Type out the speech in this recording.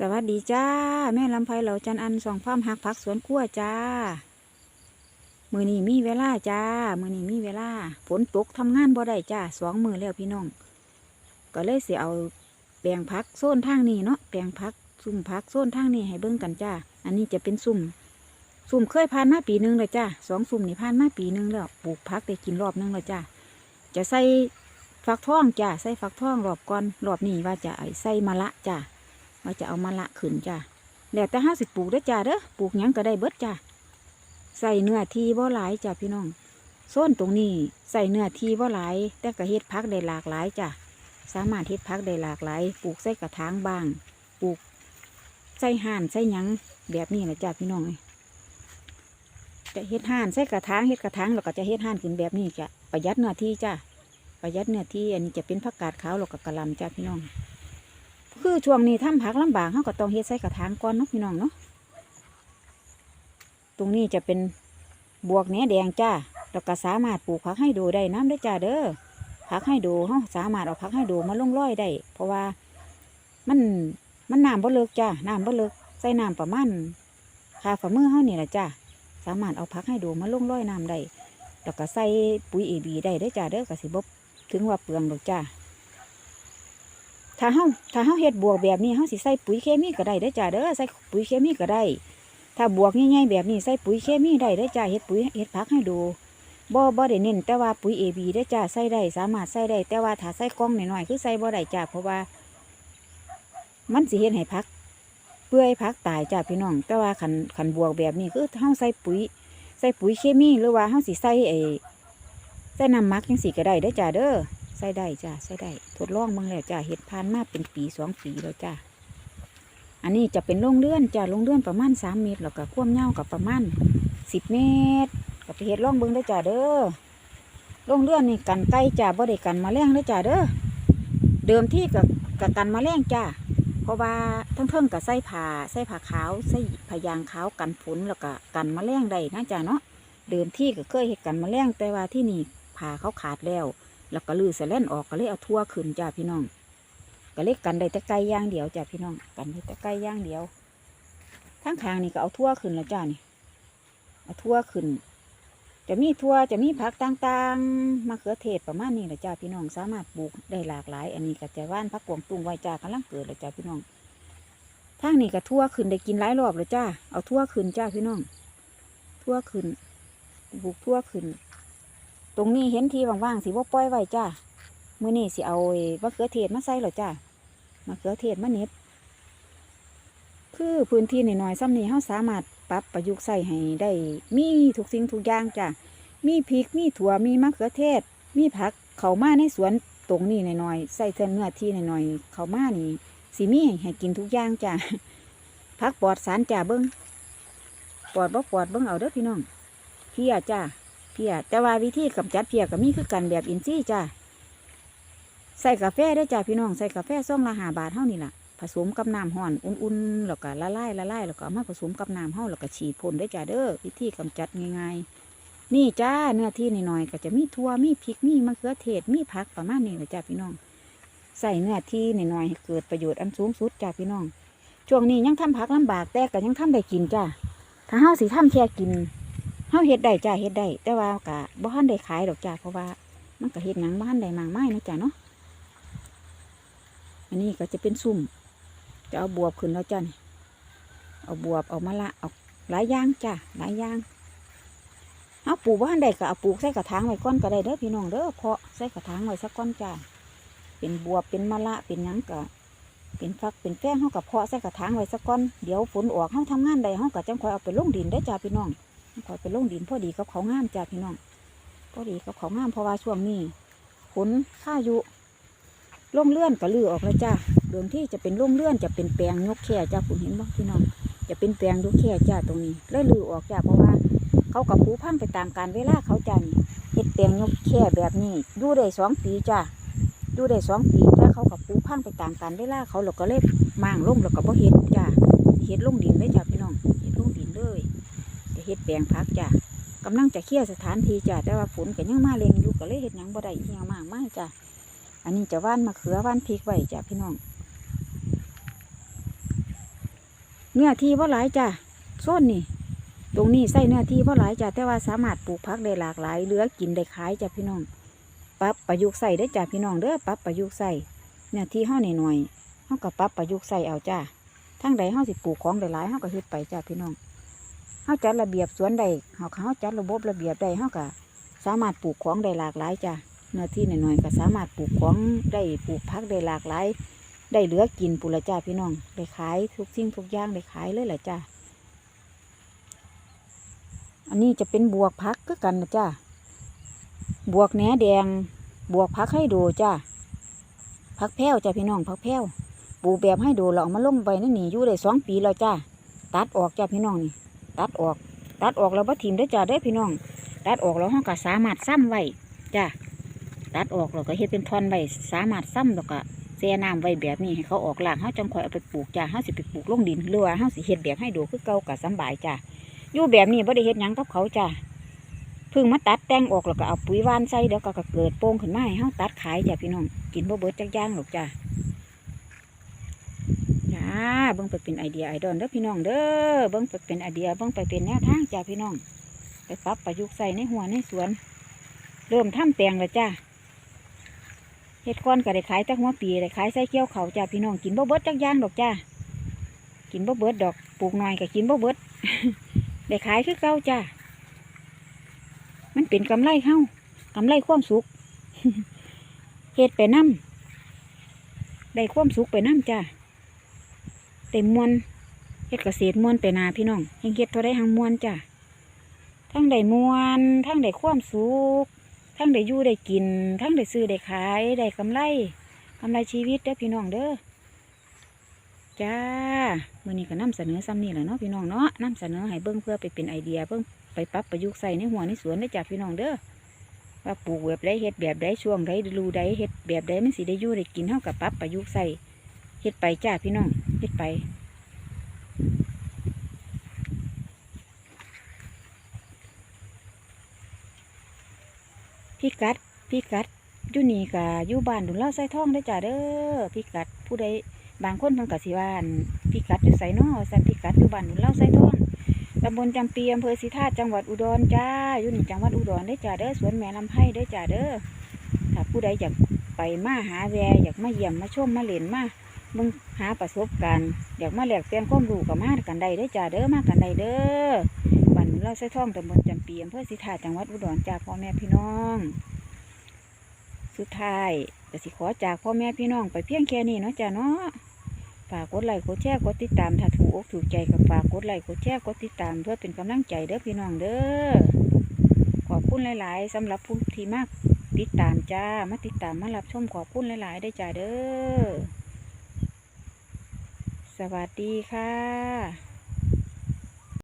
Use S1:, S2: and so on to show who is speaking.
S1: สวัสดีจ้า แม่ลำไพเหล่าจันอันสองความหักพักสวนครัวจ้า มือนี้มีเวลาจ้า มือนี้มีเวลาฝนตกทำงานบ่ได้จ้าสองมือแล้วพี่น้อง ก็เลยเสียเอาแปลงพักโซนทางนี้เนาะแปลงพักซุ่มพักโซนทางนี้ให้เบิ่งกันจ้า อันนี้จะเป็นซุ่มซุ่มเคยผ่านมาปีหนึงเลยจ้าสองซุ่มนี่ผ่านมาปีหนึงแล้วปลูกพักได้กินรอบหนึงแล้วจ้าจะใส่ฟักทองจ้าใส่ฟักทองรอบก่อนรอบนี้ว่าจะใส่มะละจ้า ว่าจะเอามาละขึ้นจ้าแล้วแต่ห้าสิบปลูกได้จ้าเด้อปลูกยังก็ได้เบิดจ้าใส่เนื้อที่บ่หลายจ้าพี่น้องโซนตรงนี้ใส่เนื้อที่บ่หลาย แต่ก็เฮ็ดพักได้หลากหลายจ้าสามารถเฮ็ดพักได้หลากหลายปลูกใส่กระถางบางปลูกใส่ห่านใส่ยังแบบนี้แหละจ้าพี่น้องเอ้ยจะเฮ็ดห่านใส่กระถางเฮ็ดกระถางแล้วก็จะเฮ็ดห่านขึ้นแบบนี้จ้ะประหยัดเนื้อที่จ้าประหยัดเนื้อที่อันนี้จะเป็นผักกาดขาวแล้วก็กระหลำจ้าพี่น้อง คือช่วงนี้ทำผักลำบากเขาก็ต้องเฮ็ดใส่กระถางก่อนเนาะพี่น้องเนาะตรงนี้จะเป็นบวกแหนแดงจ้าแล้วก็สามารถปลูกผักให้ดูได้น้ำได้จ้าเด้อผักให้ดูเขาสามารถเอาผักให้ดูมาลงร้อยได้ เพราะว่ามันมันน้ำบ่เลิกจ้าน้ำบ่เลิกใส่น้ำประมาณคาฝ่ามือเขานี่แหละจ้าสามารถเอาผักให้ดูมาลงร้อยน้ำได้แล้วก็ใส่ปุ๋ยเอบีได้เด้จ้าเด้อกสิบบถึงว่าเปลืองดอกจ้า ถ้าเฮาถ้าเฮาเฮ็ดบวกแบบนี้เฮาสิใส่ปุ๋ยเคมีก็ได้เด้จ้าเด้อใส่ปุ๋ยเคมีก็ได้ ถ้าบวกง่ายๆแบบนี้ใส่ปุ๋ยเคมีได้เด้จ้าเฮ็ดปุ๋ยเฮ็ดผักให้ดูบ่บ่ได้เน้นแต่ว่าปุ๋ย AB เด้จ้าใส่ได้สามารถใส่ได้แต่ว่าถ้าใส่กล่องหน้อยๆคือใส่บ่ได้จ้าเพราะว่า มันสิเฮ็ดให้ผัก เปื่อยผักตายจ้าพี่น้อง แต่ว่าคันคันบวกแบบนี้คือเฮาใส่ปุ๋ย ใส่ปุ๋ยเคมีหรือว่าเฮาสิใส่ไอ้ใส่น้ำมักจังซี่ก็ได้เด้จ้าเด้อ ใส่ได้จ้าใส่ได้ทดลองเบิ่งแล้วจ้าเห็ดพานมาเป็นปีสองปีแล้วจ้าอันนี้จะเป็นโรงเลื่อนจ้าโรงเลื่อนประมาณสามเมตรแล้วก็ความยากับประมาณสิบเมตรก็ไปเห็ดลองเบิ่งได้อจ้าเด้อโรงเลื่อนนี่กันไก่จ้าบ่ได้กันมาแมลงเด้จ้าเด้อเดิมที่กับกับกันแมลงจ้าเพราะว่าทั้งเทิงกับใส่ผ้าใส่ผ้าขาวใส่ผ้ายางขาวกันฝนแล้วก็กันมาแมลงได้นะจ้าเนาะเดิมที่ก็เคยเห็ดกันมาแมลงแต่ว่าที่นี่ผ้าเขาขาดแล้ว แล้วก็ลือเสล่นออกก็เลยเอาทั่วขึ้นจ้าพี่น้อง ก็เลยกันได้แต่ไก่ย่างเดียวจ้าพี่น้อง กันได้แต่ไก่ย่างเดียวทั้งคางนี่ก็เอาทั่วขึ้นแล้วจ้านี่ เอาทั่วขึ้น จะมีทั่วจะมีผักต่างๆมะเขือเทศประมาณนี้แหละจ้าพี่น้องสามารถปลูกได้หลากหลาย อันนี้ก็จะว่านผักกวงตุ้งไว้จ้ากำลังเกิดเลยจ้าพี่น้องทางนี้ก็ทั่วขึ้นได้กินหลายรอบเลยจ้า เอาทั่วขึ้นจ้าพี่น้อง ทั่วขึ้นปลูกทั่วขึ้น ตรงนี้เห็นทีว่างๆสิว่าปล่อยไว้จ้ามื้อนี้สิเอาไอ้มะเขือเทศมาใส่หรอจ้ามะเขือเทศมะเน็บคือพื้นที่หน่อยๆซ้ำนี้เฮาสามารถปรับประยุกต์ใส่ให้ได้ มีทุกสิ่งทุกอย่างจ้ามีพริกมีถั่วมีมะเขือเทศ มีผักเขามาในสวนตรงนี้หน่อยๆใส่เท่าเนื้อที่หน่อยๆเขามานี่สิมีให้กินทุกอย่างจ้าผักปลอดสารจ้าเบิ้งปลอดบ่ปลอดเบิ้งเอาเด้อพี่น้องเพียจ้า เพียแต่ว่าวิธีกำจัดเพียก็มีคือกันแบบอินซี่จ้าใส่กาแฟได้จ้าพี่น้องใส่กาแฟซ่องละหาบาทเท่านี่ล่ะผสมกับน้ำห่อนอุ่นๆแล้วก็ละลายละลายแล้วก็มาผสมกับน้ำเฮาแล้วก็ฉีดพ่นได้จ้าเด้อวิธีกำจัดง่ายๆนี่จ้าเนื้อที่หน่อยๆก็จะมีถั่วมีพริกมีมะเขือเทศมีผักประมาณนี้เลยจ้าพี่น้อง ใส่เนื้อที่หน่อยๆให้เกิดประโยชน์อันสูงสุดจ้าพี่น้องช่วงนี้ยังทำผักลำบากแต่ก็ยังทำได้กินจ้าถ้าเฮาสิทำแค่กิน เฮาเฮ็ดได้จ้าเฮ็ดได้แต่ว่ากะบ่ทันได้ขายดอกจ้าเพราะว่า มันก็เฮ็ดหยังบ่ทันได้มากมายนะจ้าเนาะอันนี้ก็จะเป็นซุ่ม จะเอาบวบขึ้นแล้วจ้านี่เอาบวบเอามะละเอาหลายอย่างจ้าหลายอย่างเอาปลูกบ่ทันได้ก็เอาปลูกใส่กระถางไว้ก่อนก็ได้เด้อพี่น้องเด้อเพาะใส่กระถางไว้สักก้อนจ้าเป็นบวบเป็นมะละเป็นหยังก็เป็นฟักเป็นแป้งเฮากับเพาะใส่กระถางไว้สักก้อนเดี๋ยวฝนออกเฮาทำงานได้เฮาก็จังคอยเอาไปลงดินได้จ้าพี่น้อง คอยไปลงดินพอดีกับเขางามจ้าพี่น้องพอดีกับเขางามเพราะว่าช่วงนี้ฝนข้ายุล่งเลื่อนก็ลือออกแล้วจ้าเดิมที่จะเป็นล่งเลื่อนจะเป็นแปลงยกแค่จ้าคุณเห็นบ้างพี่น้อง จะเป็นแปลงยกแค่จ้าตรงนี้เลยลือออกจ้าเพราะว่า เขากับผูพังไปตามการเวลาเขาจ้านี่เห็ดแปลงยกแค่แบบนี้อยู่ได้สองปีจ้าอยู่ได้สองปีถ้าเขากับผูพังไปตามการเวลาเขาเราก็เลยมางลงแล้วก็บ่เห็ดจ้าเห็ดลงดินเลยจ้าพี่น้องเห็ดลงดินเลย จะ เฮ็ดแปลงพักจ้ะกำลังจะเคลียร์สถานที่จ้ะแต่ว่าฝนก็ยังมาเร่งอยู่ก็เลยเฮ็ดหยังบ่ได้อีหยังมากมายจ้ะอันนี้จะว่านมะเขือว่านพริกไว้จ้ะพี่น้องเนื้อที่ว่าหลายจ้ะโซนนี่ ตรงนี้ใส่เนื้อที่ว่าหลายจ้ะแต่ว่าสามารถปลูกผักได้หลากหลายเหลือกินได้ขายจ้ะพี่น้องปรับประยุกต์ใส่ได้จ้ะพี่น้องเด้อปรับประยุกต์ใส่เนื้อที่เฮาหน่อยๆเฮาก็ปรับประยุกต์ใส่เอาจ้ะทั้งใดเฮาสิปลูกของได้หลายเฮาก็เฮ็ดไปจ้ะพี่น้อง เฮาจัดระเบียบสวนใดเฮาเฮาจัดระบบระเบียบใดเฮาก็สามารถปลูกของได้หลากหลายจ้ะเนื้อที่หน่อยๆก็สามารถปลูกของได้ปลูกผักได้หลากหลาย ได้เหลือกินปุละจ้าพี่น้องได้ขายทุกสิ่งทุกอย่างได้ขายเลยแหละจ้าอันนี้จะเป็นบวกพักก็กันนะจ้าบวกแหนแดง บวกพักให้ดูจ้าพักแพ้วจ้าพี่น้องพักแพ้วปลูกแบบให้ดูเราเอามาลงไปนี่หนีอยู่ได้สองปีแล้วจ้าตัดออกจ้าพี่น้องนี่ ตัดออก ตัดออกแล้วบ่ทิมได้จ้าเด้อพี่น้อง ตัดออกแล้วห้องก็สามารถซ้ำไว้จ้าตัดออกแล้วก็เฮ็ดเป็นท่อนไว้สามารถซ้ำแล้วก็แช่น้ำไว้แบบนี้ให้เขาออกหลากเขาจังคอยเอาไปปลูกจ้าเขาสิไปปลูกลงดินหรือว่าเขาสิเฮ็ดแบบให้ดูคือเก่ากับสบายจ้าอยู่แบบนี้บ่ได้เฮ็ดหยังกับเขาจ้าพิ่งมาตัดแต่งออกแล้วก็เอาปุ๋ยหวานใส่เดี๋ยวก็ก็เกิดโป่งขึ้นมาให้เขาตัดขายจ้าพี่น้องกินบ่เบิดจักย่างหรอกจ้า เบิ่งไปเป็นไอเดียไอดอลเด้อพี่น้องเด้อเบิ่งไปเป็นไอเดียเบิ่งไปเป็นแนวทางจ้าพี่น้อง ไปปรับประยุกต์ใส่ในหัวในสวน เริ่มทำแปลงแล้วจ้าเฮ็ดก้อนก็ได้ขายแต่หัวปีได้ขายใส่เกี้ยวเขาจ้าพี่น้องกินบ่เบิดจักย่างดอกจ้ากินบ่เบิดดอกปลูกหน่อยก็กินบ่เบิดได้ขายคือเก่าจ้ามันเป็นกำไรเฮากำไรความสุขเฮ็ดไปน้ำได้ความสุขไปน้ำจ้า เต็มมวนเฮ็ดเกษตรมวนไปนาพี่น้องเฮ็ดเฮ็ดเท่าได้หังมวนจ้าทั้งได้มวนทั้งได้ความสุขทั้งได้อยู่ได้กิน ทั้งได้ซื้อได้ขายได้กำไรกำไรชีวิตเด้อพี่น้องเด้อจ้ามื่อนี้ก็นำเสนอซ้ำนี่แหละเนาะพี่น้องเนาะนำเสนอให้เบิ้งเพื่อไปเป็นไอเดียเบิ้งไปปรับประยุกต์ใส่ในหัวในสวนได้จ้าพี่น้องเด้อว่าปลูกแบบใดเฮ็ดแบบใดช่วงใดฤดูใดเฮ็ดแบบใดมันสิได้อยู่ได้กินเท่ากับปรับประยุกต์ใส่เฮ็ดไปจ้าพี่น้อง เฮ็ดไปพี่กัดพี่กัดอยู่นี่กะอยู่บ้านดุนเล่าใส่ท่องได้จ้าเด้อพี่กัดผู้ใดบางคนเพิ่นก็สิว่านพี่กัดอยู่ไสนอสันพี่กัดอยู่บ้านดุนเล่าใส่ท่องตำบลจำปีอำเภอสิทธาตุจังหวัดอุดรจ้าอยู่นี่จังหวัดอุดรได้จ้าเด้อสวนแม่ลำไผ่ได้จ้าเด้อถ้าผู้ใดอยากไปมาหาแวอยากมาเยี่ยมมาชมมาเล่นมา มึงหาประสบการณ์อยากมาแลกเปลี่ยนความรู้กับมากันได้เด้จ้าเด้อมากันได้เด้อบ้านเล่าใส่ท่องตำบลจำปีอำเภอสิทธาจังหวัดอุดรจ้าพ่อแม่พี่น้อง สุดท้ายก็สิขอจากพ่อแม่พี่น้องไปเพียงแค่นี้เนาะจ้ะเนาะฝากกดไลค์กดแชร์กดติดตามถ้าถูกอกถูกใจกับฝากกดไลค์กดแชร์กดติดตามเพื่อเป็นกำลังใจเด้อพี่น้องเด้อขอบคุณหลาย ๆสำหรับผู้ที่มากติดตามจ้ามาติดตามมารับชมขอบคุณหลาย ๆ ได้จ้าเด้อ สวัสดีค่ะ